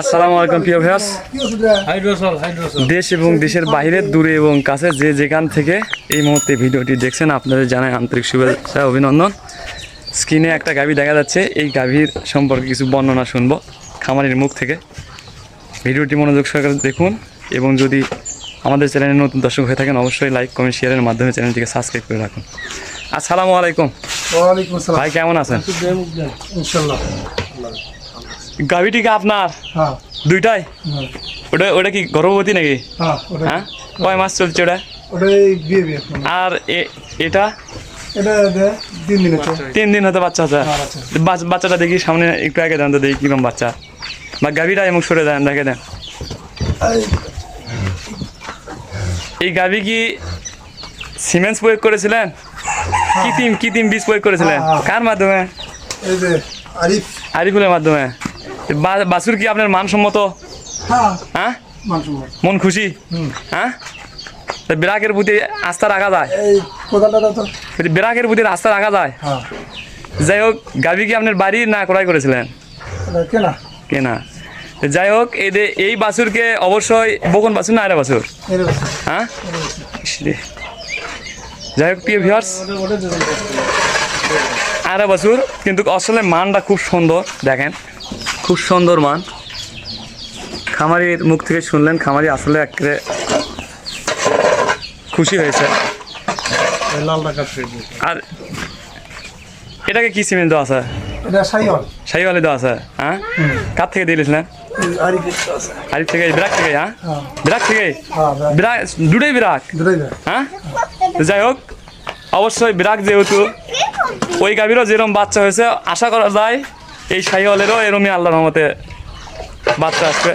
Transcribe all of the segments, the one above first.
আসসালামু আলাইকুম প্রিয় হাইড্রোসল দেশ এবং দেশের বাইরে দূরে এবং কাছে যে যেখান থেকে এই মুহূর্তে ভিডিওটি দেখছেন আপনাদের জানাই আন্তরিক শুভেচ্ছা অভিনন্দন। স্ক্রিনে একটা গাভী দেখা যাচ্ছে এই গাভীর সম্পর্কে কিছু বর্ণনা শুনব খামারির মুখ থেকে। ভিডিওটি মনোযোগ সহকারে দেখুন এবং যদি আমাদের চ্যানেলে নতুন দর্শক হয়ে থাকেন অবশ্যই লাইক কমেন্ট শেয়ারের মাধ্যমে চ্যানেলটিকে সাবস্ক্রাইব করে রাখুন। আসসালামু আলাইকুম। ভাই কেমন আছেন? ইনশাল্লাহ গাভীটি কি আপনার? হ্যাঁ। দুইটাই? হ্যাঁ, ওটা ওটা কি গর্ভবতী নাকি? হ্যাঁ হ্যাঁ? কয় মাস চলছে ওটা। আর এটা? তিন দিন হতে বাচ্চা আছে? বাচ্চাটা দেখি সামনে একটু আগে দেন তো দেখি কিরম বাচ্চা। বা গাভীটা এমন সরে দেন দেখে দেন। এই, গাভি কি সিমেন্স প্রয়োগ করেছিলেন? কি তিম কি তিম বীজ প্রয়োগ করেছিলেন। কার মাধ্যমে? আরিফুলের মাধ্যমে? বা- বাছুর কি আপনার মানসম্মত? হ্যাঁ। হ্যাঁ? মন খুশি? হ্যাঁ? বিরাকের প্রতি আস্থা রাখা যায়? বিরাকের প্রতি আস্থা রাখা যায়? হ্যাঁ। যাই হোক গাভী কি আপনার বাড়ি না ক্রয় করেছিলেন? কেনা। যাই হোক এই যে এই বাছুরকে অবশ্যই বকন বাছুর না আরে বাছুর? হ্যাঁ? যাই হোক প্রিয় ভিউয়ার্স আরে বাছুর কিন্তু আসলে মানটা খুব সুন্দর দেখেন। খুব সুন্দর মান। খামারির মুখ থেকে শুনলেন খামারি আসলে একেবারে খুশি হয়েছে। আর এটাকে কি সিমেন্ট দেওয়া আছে? এটা সাইওয়াল। দেওয়া আছে হ্যাঁ? কার থেকে দিয়েছিলেন? আরিফ থেকে বিরাট থেকে হ্যাঁ? হ্যাঁ। বিরাট থেকে? হ্যাঁ বিরাট। দুটোই বিরাট? হ্যাঁ? যাই হোক অবশ্যই বিরাট যেহেতু ওই গাভীরও যেরকম বাচ্চা হয়েছে আশা করা যায় এই শাহিওয়ালেরও এরমই আল্লাহর রহমতে বাচ্চা আসবে।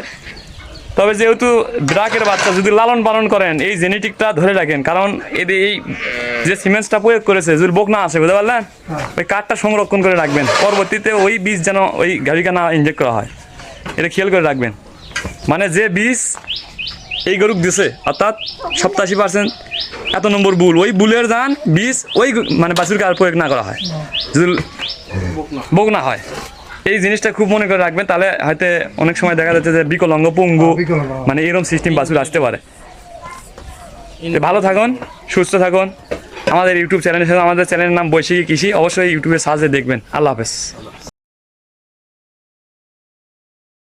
তবে যেহেতু বিরাকের বাচ্চা যদি লালন পালন করেন এই জেনেটিকটা ধরে রাখেন। কারণ এদের এই যে সিমেন্টসটা প্রয়োগ করেছে যদি বোক না আসে বুঝতে পারলেন? ওই কাঠটা সংরক্ষণ করে রাখবেন। পরবর্তীতে ওই বীজ যেন ওই গাভীকে না ইনজেক্ট করা হয়। এটা খেয়াল করে রাখবেন। মানে যে বীজ এই গরুক দিছে অর্থাৎ সপ্তাশি পার্সেন্ট এত নম্বর বুল ওই বুলের দান বীজ ওই মানে বাছুরকে আর প্রয়োগ না করা হয়। যদি বোক না হয়। এই জিনিসটা খুব মনে করে রাখবেন তাহলে হয়তো অনেক সময় দেখা যাচ্ছে যে বিকলঙ্গ পঙ্গু হ্যাঁ, মানে এরকম সিস্টেম বাছুর আসতে পারে। ভালো থাকুন সুস্থ থাকুন। আমাদের ইউটিউব চ্যানেলের সাথে আমাদের চ্যানেলের নাম বৈশাখী কৃষি অবশ্যই ইউটিউবে সাহায্যে দেখবেন। আল্লাহ হাফেজ।